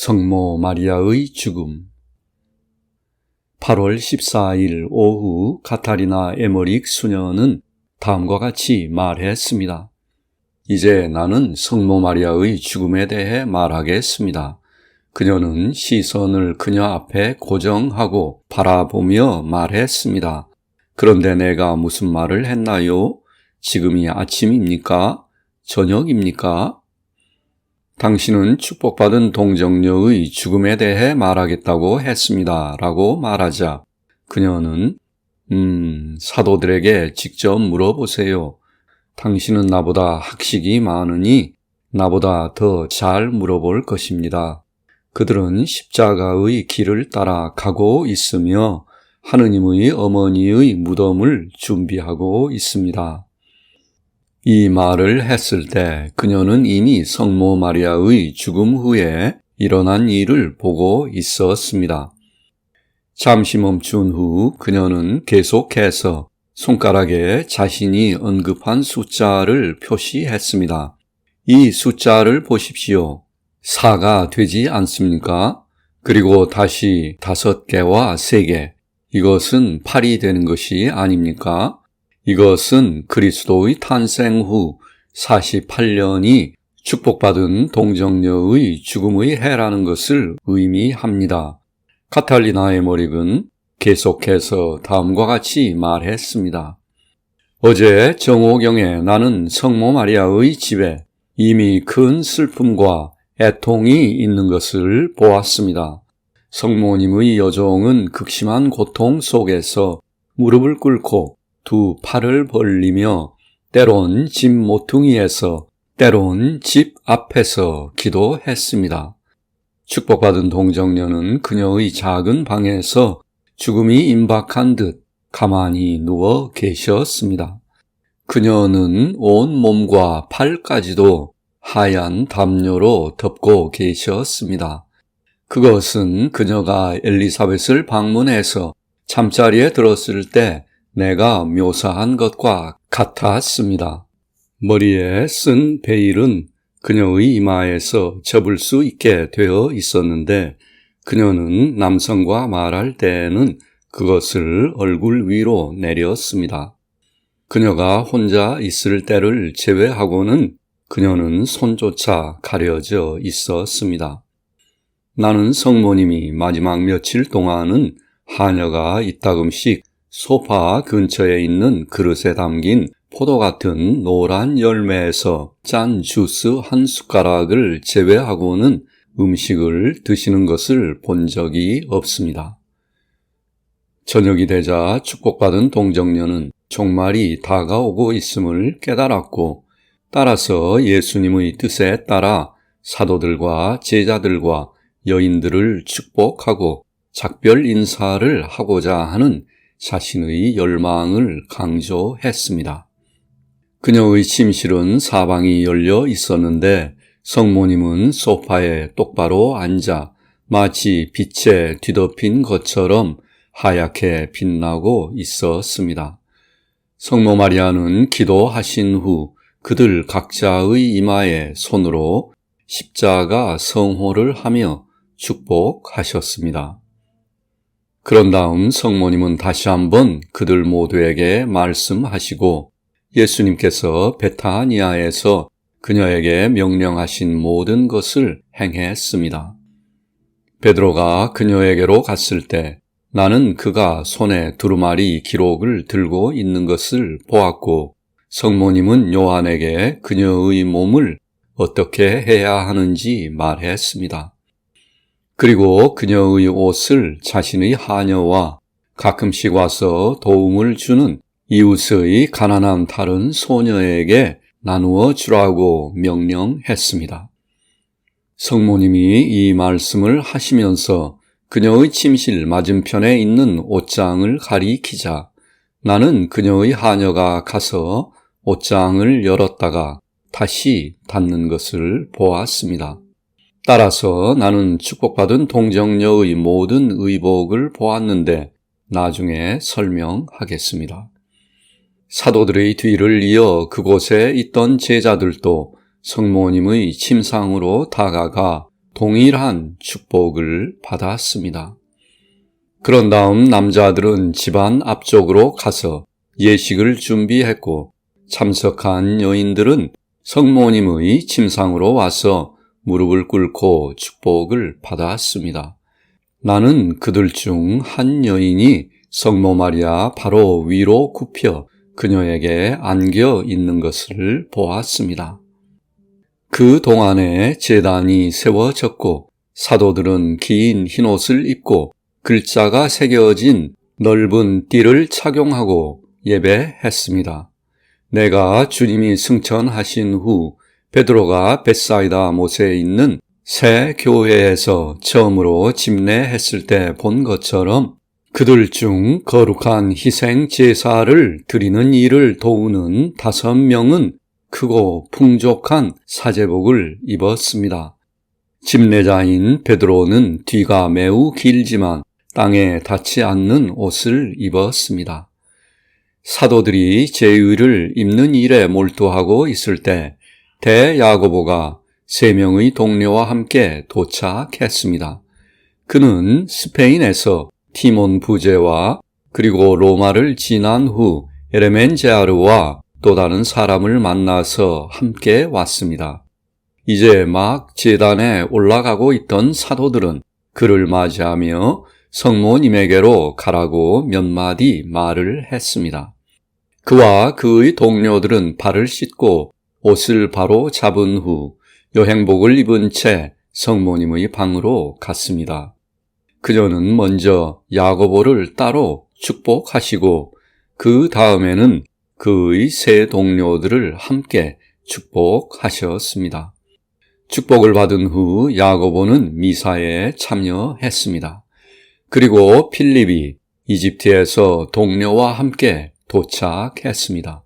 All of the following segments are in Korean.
성모 마리아의 죽음 8월 14일 오후 카타리나 에머릭 수녀는 다음과 같이 말했습니다. 이제 나는 성모 마리아의 죽음에 대해 말하겠습니다. 그녀는 시선을 그녀 앞에 고정하고 바라보며 말했습니다. 그런데 내가 무슨 말을 했나요? 지금이 아침입니까? 저녁입니까? 당신은 축복받은 동정녀의 죽음에 대해 말하겠다고 했습니다. 라고 말하자 그녀는 음, 사도들에게 직접 물어보세요. 당신은 나보다 학식이 많으니 나보다 더 잘 물어볼 것입니다. 그들은 십자가의 길을 따라 가고 있으며 하느님의 어머니의 무덤을 준비하고 있습니다. 이 말을 했을 때 그녀는 이미 성모 마리아의 죽음 후에 일어난 일을 보고 있었습니다. 잠시 멈춘 후 그녀는 계속해서 손가락에 자신이 언급한 숫자를 표시했습니다. 이 숫자를 보십시오. 4가 되지 않습니까? 그리고 다시 다섯 개와 세 개. 이것은 8이 되는 것이 아닙니까? 이것은 그리스도의 탄생 후 48년이 축복받은 동정녀의 죽음의 해라는 것을 의미합니다. 카탈리나의 머릭은 계속해서 다음과 같이 말했습니다. 어제 정오경에 나는 성모 마리아의 집에 이미 큰 슬픔과 애통이 있는 것을 보았습니다. 성모님의 여종은 극심한 고통 속에서 무릎을 꿇고 두 팔을 벌리며 때론 집 모퉁이에서 때론 집 앞에서 기도했습니다. 축복받은 동정녀는 그녀의 작은 방에서 죽음이 임박한 듯 가만히 누워 계셨습니다. 그녀는 온 몸과 팔까지도 하얀 담요로 덮고 계셨습니다. 그것은 그녀가 엘리사벳을 방문해서 잠자리에 들었을 때 내가 묘사한 것과 같았습니다. 머리에 쓴 베일은 그녀의 이마에서 접을 수 있게 되어 있었는데 그녀는 남성과 말할 때에는 그것을 얼굴 위로 내렸습니다. 그녀가 혼자 있을 때를 제외하고는 그녀는 손조차 가려져 있었습니다. 나는 성모님이 마지막 며칠 동안은 하녀가 이따금씩 소파 근처에 있는 그릇에 담긴 포도 같은 노란 열매에서 짠 주스 한 숟가락을 제외하고는 음식을 드시는 것을 본 적이 없습니다. 저녁이 되자 축복받은 동정녀는 종말이 다가오고 있음을 깨달았고 따라서 예수님의 뜻에 따라 사도들과 제자들과 여인들을 축복하고 작별 인사를 하고자 하는 자신의 열망을 강조했습니다. 그녀의 침실은 사방이 열려 있었는데 성모님은 소파에 똑바로 앉아 마치 빛에 뒤덮인 것처럼 하얗게 빛나고 있었습니다. 성모 마리아는 기도하신 후 그들 각자의 이마에 손으로 십자가 성호를 하며 축복하셨습니다. 그런 다음 성모님은 다시 한번 그들 모두에게 말씀하시고 예수님께서 베타니아에서 그녀에게 명령하신 모든 것을 행했습니다. 베드로가 그녀에게로 갔을 때 나는 그가 손에 두루마리 기록을 들고 있는 것을 보았고 성모님은 요한에게 그녀의 몸을 어떻게 해야 하는지 말했습니다. 그리고 그녀의 옷을 자신의 하녀와 가끔씩 와서 도움을 주는 이웃의 가난한 다른 소녀에게 나누어 주라고 명령했습니다. 성모님이 이 말씀을 하시면서 그녀의 침실 맞은편에 있는 옷장을 가리키자 나는 그녀의 하녀가 가서 옷장을 열었다가 다시 닫는 것을 보았습니다. 따라서 나는 축복받은 동정녀의 모든 의복을 보았는데 나중에 설명하겠습니다. 사도들의 뒤를 이어 그곳에 있던 제자들도 성모님의 침상으로 다가가 동일한 축복을 받았습니다. 그런 다음 남자들은 집안 앞쪽으로 가서 예식을 준비했고 참석한 여인들은 성모님의 침상으로 와서 무릎을 꿇고 축복을 받았습니다. 나는 그들 중 한 여인이 성모 마리아 바로 위로 굽혀 그녀에게 안겨 있는 것을 보았습니다. 그 동안에 재단이 세워졌고 사도들은 긴 흰옷을 입고 글자가 새겨진 넓은 띠를 착용하고 예배했습니다. 내가 주님이 승천하신 후 베드로가 벳사이다 못에 있는 새 교회에서 처음으로 집례했을 때 본 것처럼 그들 중 거룩한 희생 제사를 드리는 일을 도우는 다섯 명은 크고 풍족한 사제복을 입었습니다. 집례자인 베드로는 뒤가 매우 길지만 땅에 닿지 않는 옷을 입었습니다. 사도들이 제의를 입는 일에 몰두하고 있을 때 대야고보가 세 명의 동료와 함께 도착했습니다. 그는 스페인에서 티몬 부제와 그리고 로마를 지난 후 에레멘제아르와 또 다른 사람을 만나서 함께 왔습니다. 이제 막 재단에 올라가고 있던 사도들은 그를 맞이하며 성모님에게로 가라고 몇 마디 말을 했습니다. 그와 그의 동료들은 발을 씻고 옷을 바로 잡은 후 여행복을 입은 채 성모님의 방으로 갔습니다. 그녀는 먼저 야고보를 따로 축복하시고 그 다음에는 그의 세 동료들을 함께 축복하셨습니다. 축복을 받은 후 야고보는 미사에 참여했습니다. 그리고 필립이 이집트에서 동료와 함께 도착했습니다.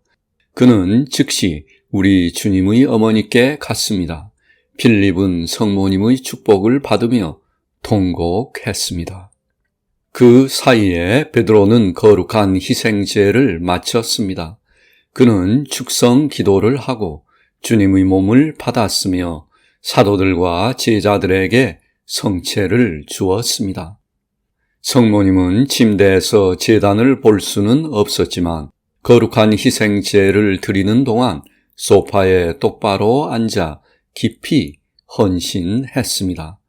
그는 즉시 우리 주님의 어머니께 갔습니다. 필립은 성모님의 축복을 받으며 통곡했습니다. 그 사이에 베드로는 거룩한 희생제를 마쳤습니다. 그는 축성 기도를 하고 주님의 몸을 받았으며 사도들과 제자들에게 성체를 주었습니다. 성모님은 침대에서 재단을 볼 수는 없었지만 거룩한 희생제를 드리는 동안 소파에 똑바로 앉아 깊이 헌신했습니다.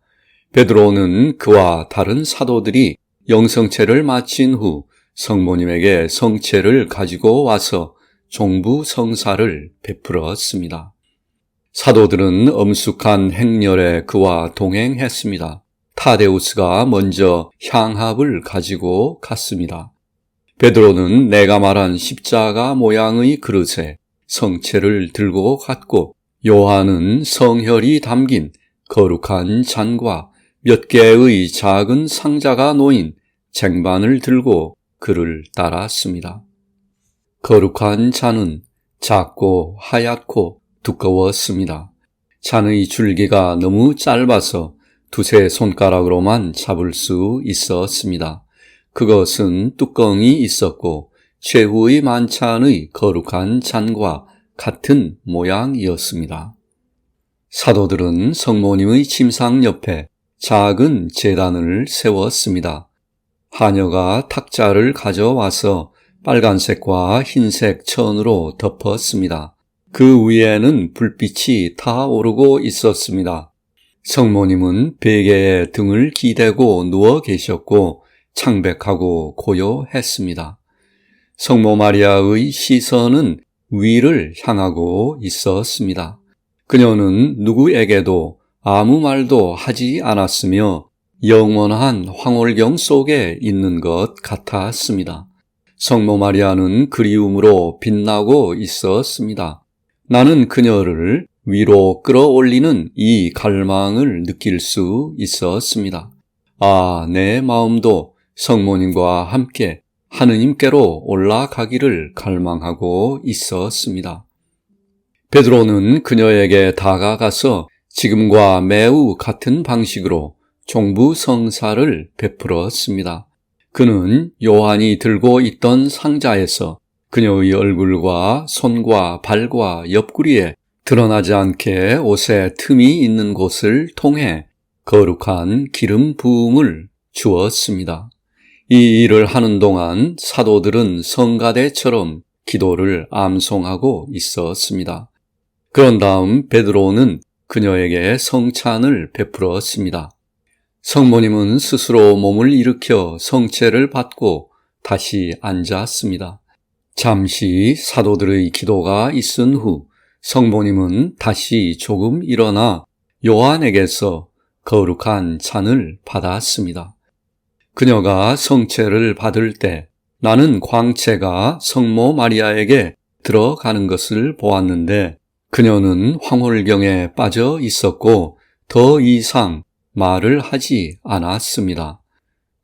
베드로는 그와 다른 사도들이 영성체를 마친 후 성모님에게 성체를 가지고 와서 종부 성사를 베풀었습니다. 사도들은 엄숙한 행렬에 그와 동행했습니다. 타데우스가 먼저 향합을 가지고 갔습니다. 베드로는 내가 말한 십자가 모양의 그릇에 성체를 들고 갔고 요한은 성혈이 담긴 거룩한 잔과 몇 개의 작은 상자가 놓인 쟁반을 들고 그를 따랐습니다. 거룩한 잔은 작고 하얗고 두꺼웠습니다. 잔의 줄기가 너무 짧아서 두세 손가락으로만 잡을 수 있었습니다. 그것은 뚜껑이 있었고 최후의 만찬의 거룩한 잔과 같은 모양이었습니다. 사도들은 성모님의 침상 옆에 작은 재단을 세웠습니다. 하녀가 탁자를 가져와서 빨간색과 흰색 천으로 덮었습니다. 그 위에는 불빛이 타오르고 있었습니다. 성모님은 베개에 등을 기대고 누워 계셨고 창백하고 고요했습니다. 성모 마리아의 시선은 위를 향하고 있었습니다. 그녀는 누구에게도 아무 말도 하지 않았으며 영원한 황홀경 속에 있는 것 같았습니다. 성모 마리아는 그리움으로 빛나고 있었습니다. 나는 그녀를 위로 끌어올리는 이 갈망을 느낄 수 있었습니다. 아, 내 마음도 성모님과 함께 하느님께로 올라가기를 갈망하고 있었습니다. 베드로는 그녀에게 다가가서 지금과 매우 같은 방식으로 종부 성사를 베풀었습니다. 그는 요한이 들고 있던 상자에서 그녀의 얼굴과 손과 발과 옆구리에 드러나지 않게 옷에 틈이 있는 곳을 통해 거룩한 기름 부음을 주었습니다. 이 일을 하는 동안 사도들은 성가대처럼 기도를 암송하고 있었습니다. 그런 다음 베드로는 그녀에게 성찬을 베풀었습니다. 성모님은 스스로 몸을 일으켜 성체를 받고 다시 앉았습니다. 잠시 사도들의 기도가 있은 후 성모님은 다시 조금 일어나 요한에게서 거룩한 잔을 받았습니다. 그녀가 성체를 받을 때 나는 광채가 성모 마리아에게 들어가는 것을 보았는데 그녀는 황홀경에 빠져 있었고 더 이상 말을 하지 않았습니다.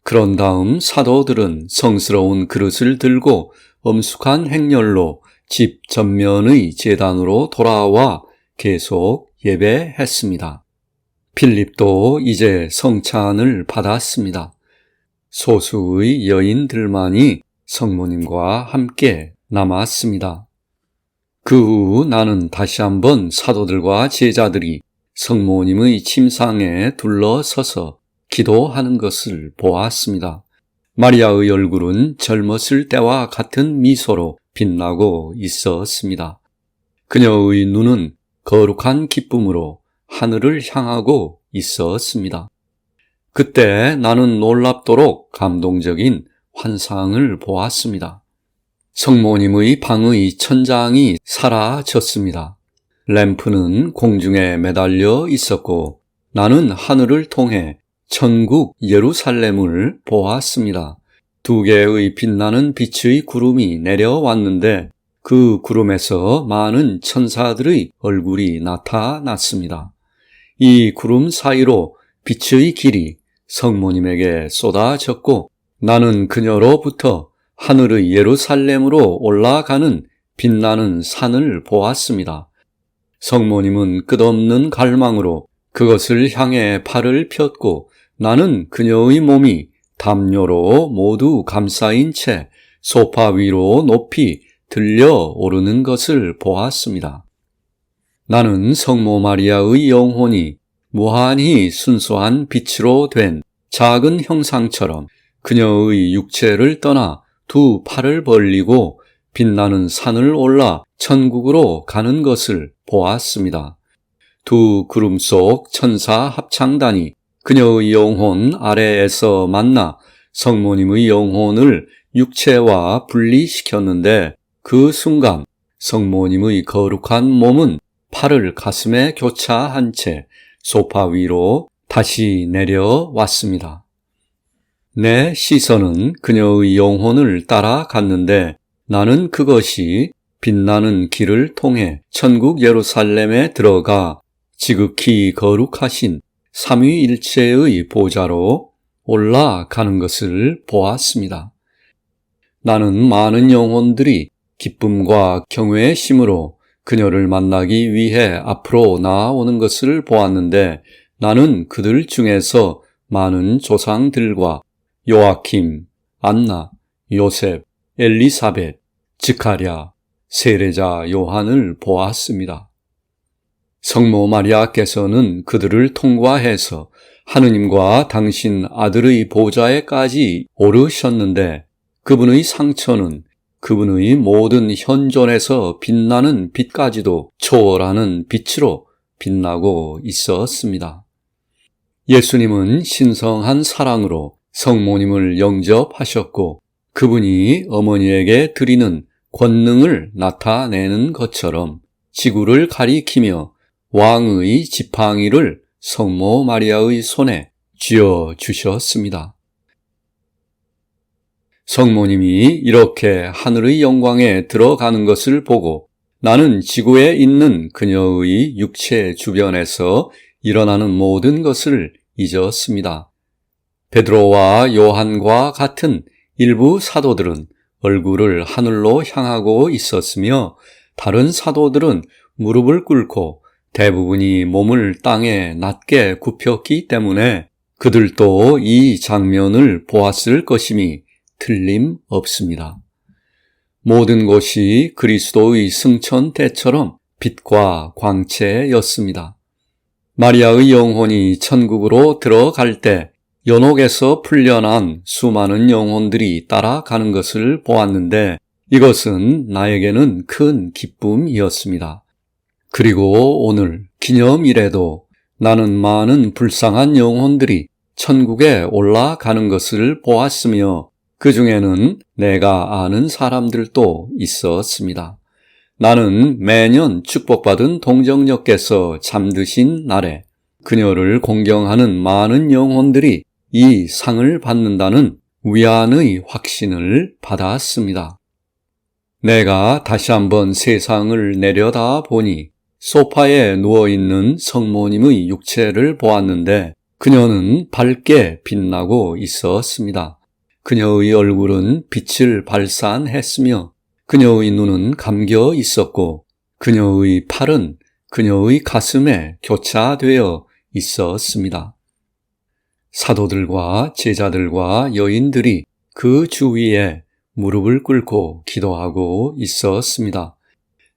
그런 다음 사도들은 성스러운 그릇을 들고 엄숙한 행렬로 집 전면의 재단으로 돌아와 계속 예배했습니다. 필립도 이제 성찬을 받았습니다. 소수의 여인들만이 성모님과 함께 남았습니다. 그 후 나는 다시 한번 사도들과 제자들이 성모님의 침상에 둘러서서 기도하는 것을 보았습니다. 마리아의 얼굴은 젊었을 때와 같은 미소로 빛나고 있었습니다. 그녀의 눈은 거룩한 기쁨으로 하늘을 향하고 있었습니다. 그때 나는 놀랍도록 감동적인 환상을 보았습니다. 성모님의 방의 천장이 사라졌습니다. 램프는 공중에 매달려 있었고 나는 하늘을 통해 천국 예루살렘을 보았습니다. 두 개의 빛나는 빛의 구름이 내려왔는데 그 구름에서 많은 천사들의 얼굴이 나타났습니다. 이 구름 사이로 빛의 길이 성모님에게 쏟아졌고 나는 그녀로부터 하늘의 예루살렘으로 올라가는 빛나는 산을 보았습니다. 성모님은 끝없는 갈망으로 그것을 향해 팔을 폈고 나는 그녀의 몸이 담요로 모두 감싸인 채 소파 위로 높이 들려 오르는 것을 보았습니다. 나는 성모 마리아의 영혼이 무한히 순수한 빛으로 된 작은 형상처럼 그녀의 육체를 떠나 두 팔을 벌리고 빛나는 산을 올라 천국으로 가는 것을 보았습니다. 두 구름 속 천사 합창단이 그녀의 영혼 아래에서 만나 성모님의 영혼을 육체와 분리시켰는데 그 순간 성모님의 거룩한 몸은 팔을 가슴에 교차한 채 소파 위로 다시 내려왔습니다. 내 시선은 그녀의 영혼을 따라갔는데 나는 그것이 빛나는 길을 통해 천국 예루살렘에 들어가 지극히 거룩하신 삼위일체의 보좌로 올라가는 것을 보았습니다. 나는 많은 영혼들이 기쁨과 경외의 심으로 그녀를 만나기 위해 앞으로 나아오는 것을 보았는데 나는 그들 중에서 많은 조상들과 요아킴, 안나, 요셉, 엘리사벳, 지카랴, 세례자 요한을 보았습니다. 성모 마리아께서는 그들을 통과해서 하느님과 당신 아들의 보좌에까지 오르셨는데 그분의 상처는 그분의 모든 현존에서 빛나는 빛까지도 초월하는 빛으로 빛나고 있었습니다. 예수님은 신성한 사랑으로 성모님을 영접하셨고 그분이 어머니에게 드리는 권능을 나타내는 것처럼 지구를 가리키며 왕의 지팡이를 성모 마리아의 손에 쥐어 주셨습니다. 성모님이 이렇게 하늘의 영광에 들어가는 것을 보고 나는 지구에 있는 그녀의 육체 주변에서 일어나는 모든 것을 잊었습니다. 베드로와 요한과 같은 일부 사도들은 얼굴을 하늘로 향하고 있었으며 다른 사도들은 무릎을 꿇고 대부분이 몸을 땅에 낮게 굽혔기 때문에 그들도 이 장면을 보았을 것임이 틀림없습니다. 모든 곳이 그리스도의 승천대처럼 빛과 광채였습니다. 마리아의 영혼이 천국으로 들어갈 때 연옥에서 풀려난 수많은 영혼들이 따라가는 것을 보았는데 이것은 나에게는 큰 기쁨이었습니다. 그리고 오늘 기념일에도 나는 많은 불쌍한 영혼들이 천국에 올라가는 것을 보았으며 그 중에는 내가 아는 사람들도 있었습니다. 나는 매년 축복받은 동정녀께서 잠드신 날에 그녀를 공경하는 많은 영혼들이 이 상을 받는다는 위안의 확신을 받았습니다. 내가 다시 한번 세상을 내려다 보니 소파에 누워있는 성모님의 육체를 보았는데 그녀는 밝게 빛나고 있었습니다. 그녀의 얼굴은 빛을 발산했으며 그녀의 눈은 감겨 있었고 그녀의 팔은 그녀의 가슴에 교차되어 있었습니다. 사도들과 제자들과 여인들이 그 주위에 무릎을 꿇고 기도하고 있었습니다.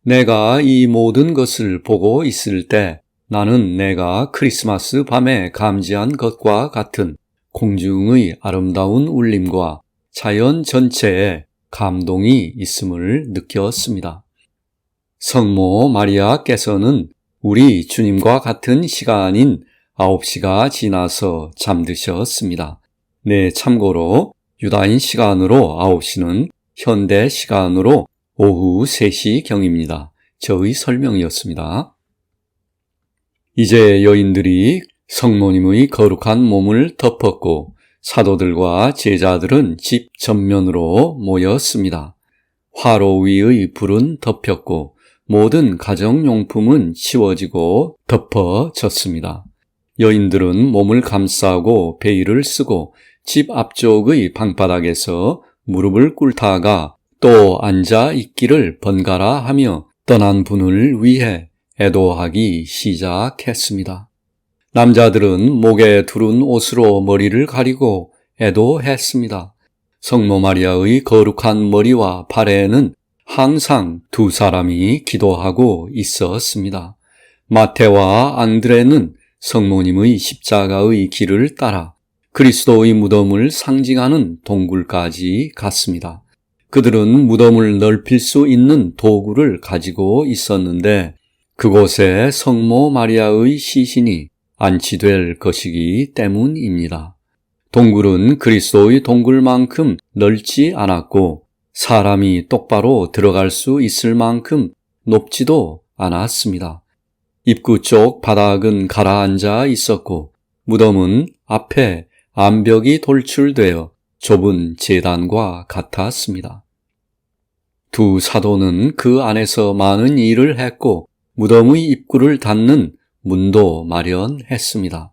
내가 이 모든 것을 보고 있을 때 나는 내가 크리스마스 밤에 감지한 것과 같은 공중의 아름다운 울림과 자연 전체에 감동이 있음을 느꼈습니다. 성모 마리아께서는 우리 주님과 같은 시간인 9시가 지나서 잠드셨습니다. 네, 참고로 유다인 시간으로 9시는 현대 시간으로 오후 3시 경입니다. 저의 설명이었습니다. 이제 여인들이 성모님의 거룩한 몸을 덮었고 사도들과 제자들은 집 전면으로 모였습니다. 화로 위의 불은 덮였고 모든 가정용품은 치워지고 덮어졌습니다. 여인들은 몸을 감싸고 베일을 쓰고 집 앞쪽의 방바닥에서 무릎을 꿇다가 또 앉아 있기를 번갈아 하며 떠난 분을 위해 애도하기 시작했습니다. 남자들은 목에 두른 옷으로 머리를 가리고 애도했습니다. 성모 마리아의 거룩한 머리와 발에는 항상 두 사람이 기도하고 있었습니다. 마테와 안드레는 성모님의 십자가의 길을 따라 그리스도의 무덤을 상징하는 동굴까지 갔습니다. 그들은 무덤을 넓힐 수 있는 도구를 가지고 있었는데 그곳에 성모 마리아의 시신이 안치될 것이기 때문입니다. 동굴은 그리스도의 동굴만큼 넓지 않았고 사람이 똑바로 들어갈 수 있을 만큼 높지도 않았습니다. 입구 쪽 바닥은 가라앉아 있었고 무덤은 앞에 암벽이 돌출되어 좁은 재단과 같았습니다. 두 사도는 그 안에서 많은 일을 했고 무덤의 입구를 닫는 문도 마련했습니다.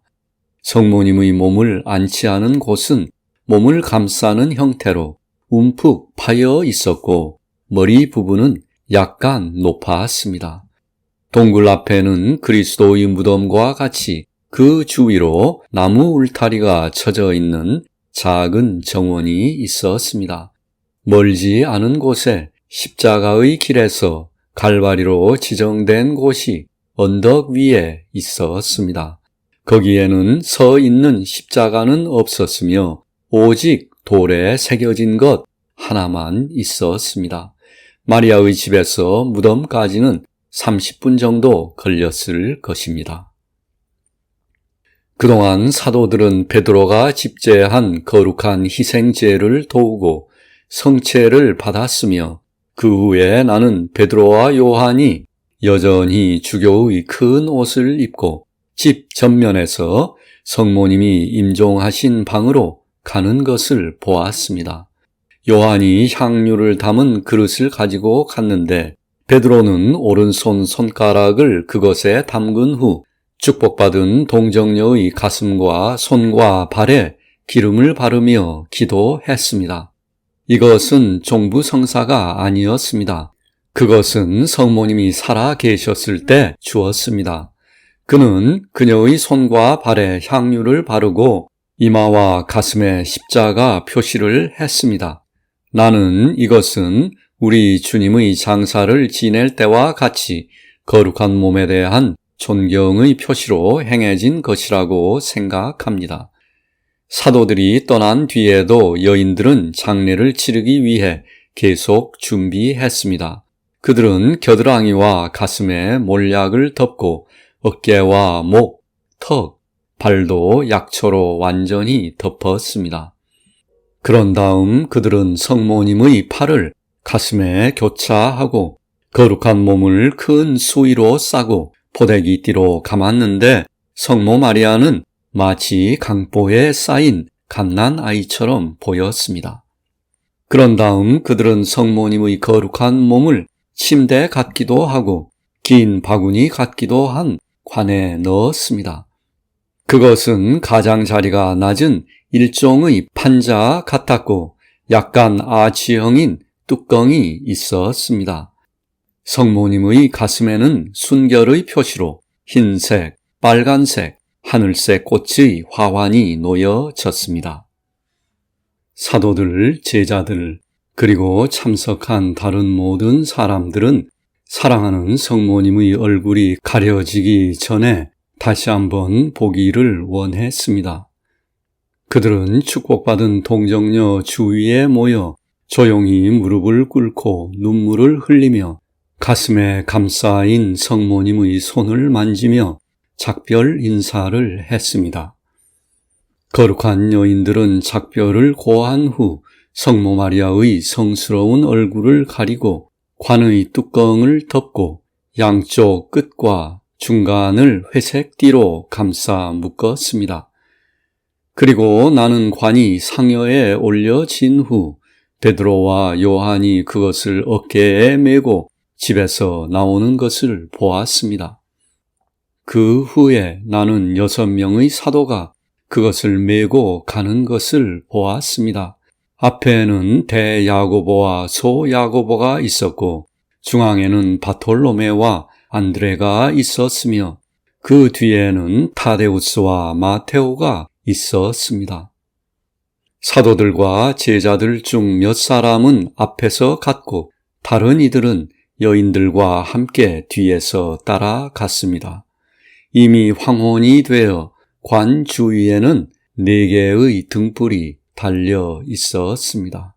성모님의 몸을 안치하는 곳은 몸을 감싸는 형태로 움푹 파여 있었고 머리 부분은 약간 높았습니다. 동굴 앞에는 그리스도의 무덤과 같이 그 주위로 나무 울타리가 쳐져 있는 작은 정원이 있었습니다. 멀지 않은 곳에 십자가의 길에서 갈바리로 지정된 곳이 언덕 위에 있었습니다. 거기에는 서 있는 십자가는 없었으며 오직 돌에 새겨진 것 하나만 있었습니다. 마리아의 집에서 무덤까지는 30분 정도 걸렸을 것입니다. 그동안 사도들은 베드로가 집재한 거룩한 희생제를 도우고 성체를 받았으며 그 후에 나는 베드로와 요한이 여전히 주교의 큰 옷을 입고 집 전면에서 성모님이 임종하신 방으로 가는 것을 보았습니다. 요한이 향유를 담은 그릇을 가지고 갔는데 베드로는 오른손 손가락을 그것에 담근 후 축복받은 동정녀의 가슴과 손과 발에 기름을 바르며 기도했습니다. 이것은 종부 성사가 아니었습니다. 그것은 성모님이 살아 계셨을 때 주었습니다. 그는 그녀의 손과 발에 향유를 바르고 이마와 가슴에 십자가 표시를 했습니다. 나는 이것은 우리 주님의 장사를 지낼 때와 같이 거룩한 몸에 대한 존경의 표시로 행해진 것이라고 생각합니다. 사도들이 떠난 뒤에도 여인들은 장례를 치르기 위해 계속 준비했습니다. 그들은 겨드랑이와 가슴에 몰약을 덮고 어깨와 목, 턱, 발도 약초로 완전히 덮었습니다. 그런 다음 그들은 성모님의 팔을 가슴에 교차하고 거룩한 몸을 큰 수위로 싸고 포대기 띠로 감았는데 성모 마리아는 마치 강보에 쌓인 갓난 아이처럼 보였습니다. 그런 다음 그들은 성모님의 거룩한 몸을 침대 같기도 하고 긴 바구니 같기도 한 관에 넣었습니다. 그것은 가장자리가 낮은 일종의 판자 같았고 약간 아치형인 뚜껑이 있었습니다. 성모님의 가슴에는 순결의 표시로 흰색, 빨간색, 하늘색 꽃의 화환이 놓여졌습니다. 사도들, 제자들, 그리고 참석한 다른 모든 사람들은 사랑하는 성모님의 얼굴이 가려지기 전에 다시 한번 보기를 원했습니다. 그들은 축복받은 동정녀 주위에 모여 조용히 무릎을 꿇고 눈물을 흘리며 가슴에 감싸인 성모님의 손을 만지며 작별 인사를 했습니다. 거룩한 여인들은 작별을 고한 후 성모 마리아의 성스러운 얼굴을 가리고 관의 뚜껑을 덮고 양쪽 끝과 중간을 회색 띠로 감싸 묶었습니다. 그리고 나는 관이 상여에 올려진 후 베드로와 요한이 그것을 어깨에 메고 집에서 나오는 것을 보았습니다. 그 후에 나는 여섯 명의 사도가 그것을 메고 가는 것을 보았습니다. 앞에는 대야고보와 소야고보가 있었고 중앙에는 바톨로메와 안드레가 있었으며 그 뒤에는 타데우스와 마테오가 있었습니다. 사도들과 제자들 중 몇 사람은 앞에서 갔고 다른 이들은 여인들과 함께 뒤에서 따라갔습니다. 이미 황혼이 되어 관 주위에는 네 개의 등불이 달려 있었습니다.